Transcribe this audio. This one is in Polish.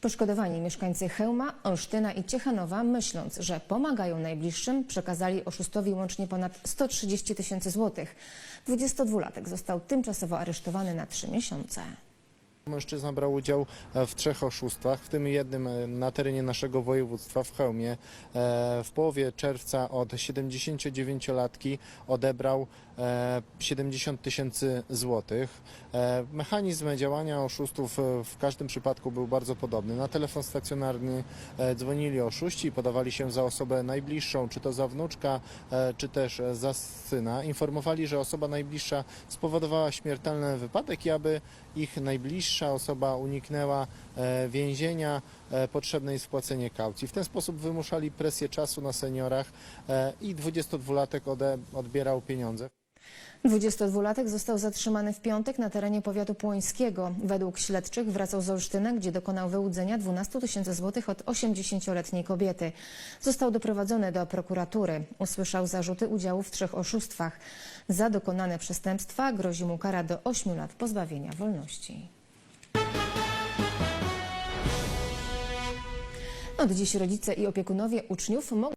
Poszkodowani mieszkańcy Chełma, Olsztyna i Ciechanowa, myśląc, że pomagają najbliższym, przekazali oszustowi łącznie ponad 130 tysięcy złotych. 22-latek został tymczasowo aresztowany na trzy miesiące. Mężczyzna brał udział e, w trzech oszustwach, w tym jednym e, na terenie naszego województwa w Chełmie. E, W połowie czerwca od 79-latki odebrał e, 70 tysięcy złotych. Mechanizm działania oszustów w każdym przypadku był bardzo podobny. Na telefon stacjonarny dzwonili oszuści, podawali się za osobę najbliższą, czy to za wnuczka, czy też za syna. Informowali, że osoba najbliższa spowodowała śmiertelny wypadek i aby ich najbliższa osoba uniknęła e, więzienia, e, potrzebne jest spłacenie kaucji. W ten sposób wymuszali presję czasu na seniorach e, i 22-latek ode, odbierał pieniądze. 22-latek został zatrzymany w piątek na terenie powiatu płońskiego. Według śledczych wracał z Olsztyna, gdzie dokonał wyłudzenia 12 tysięcy złotych od 80-letniej kobiety. Został doprowadzony do prokuratury. Usłyszał zarzuty udziału w trzech oszustwach. Za dokonane przestępstwa grozi mu kara do 8 lat pozbawienia wolności. Od dziś rodzice i opiekunowie uczniów mogą